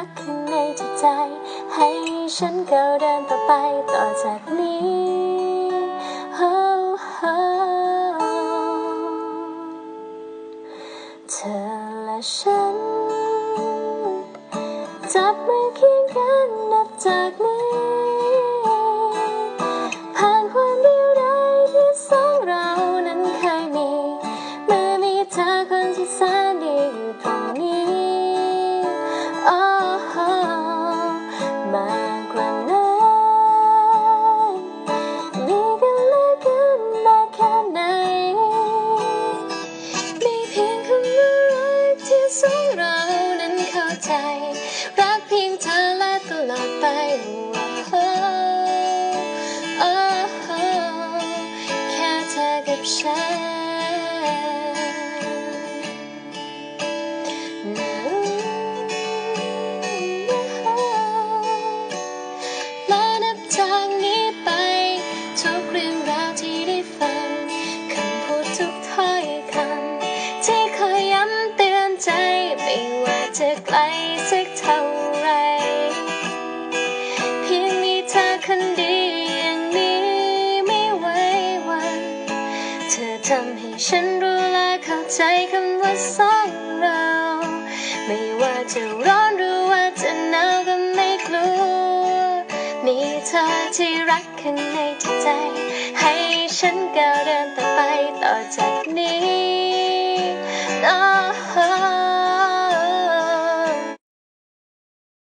รักข้างในจิตใจ ให้ฉันก้าวเดินต่อไปต่อจากนี้เธอและฉัน จับมือเคียงกันนับจากนี้ ใจรักเพียงเธอและตลอดไปโอ้โอ้แค่เธอกับฉันและนับจากนี้ ทำให้ฉันรู้และเข้าใจคำว่าสองเรา ไม่ว่าจะร้อนหรือว่าจะหนาวก็ไม่กลัว มีเธอที่รักข้างในจิตใจ ให้ฉันก้าวเดินต่อไปต่อจากนี้